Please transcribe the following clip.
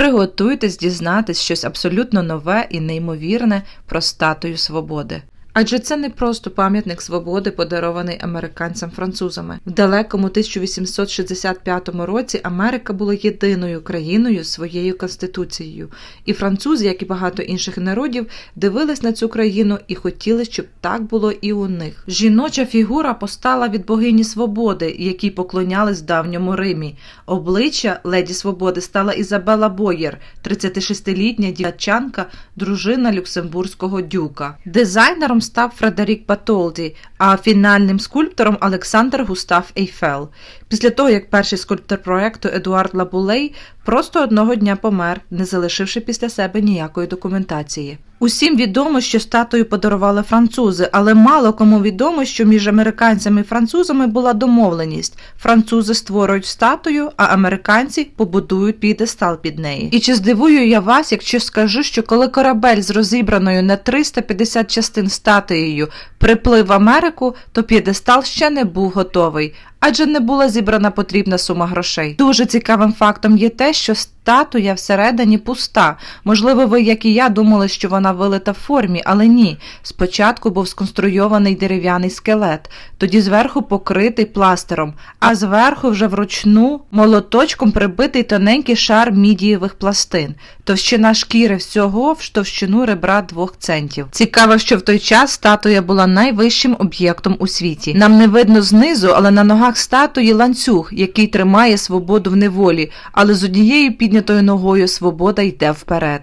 Приготуйтесь дізнатись щось абсолютно нове і неймовірне про статую свободи. Адже це не просто пам'ятник свободи, подарований американцям-французами. В далекому 1865 році Америка була єдиною країною своєю конституцією, і французи, як і багато інших народів, дивились на цю країну і хотіли, щоб так було і у них. Жіноча фігура постала від богині свободи, якій поклонялись в давньому Римі. Обличчя леді свободи стала Ізабела Боєр, 36-літня дівчанка, дружина люксембурзького дюка. Дизайнером став Фредерік Батолді, а фінальним скульптором Олександр Густав Ейфел. Після того, як перший скульптор проекту Едуард Лабулей просто одного дня помер, не залишивши після себе ніякої документації. Усім відомо, що статую подарували французи, але мало кому відомо, що між американцями і французами була домовленість. Французи створюють статую, а американці побудують підестал під неї. І чи здивую я вас, якщо скажу, що коли корабель з розібраною на 350 частин статуєю приплив в Америку, то підестал ще не був готовий, адже не була зібрана потрібна сума грошей. Дуже цікавим фактом є те, що статуя всередині пуста. Можливо, ви, як і я, думали, що вона вилита в формі, але ні. Спочатку був сконструйований дерев'яний скелет, тоді зверху покритий пластером, а зверху вже вручну молоточком прибитий тоненький шар мідієвих пластин. Товщина шкіри всього в товщину ребра двох центів. Цікаво, що в той час статуя була найвищим об'єктом у світі. Нам не видно знизу, але на ногах статуї ланцюг, який тримає свободу в неволі, але з однією піднятою ногою свобода йде вперед.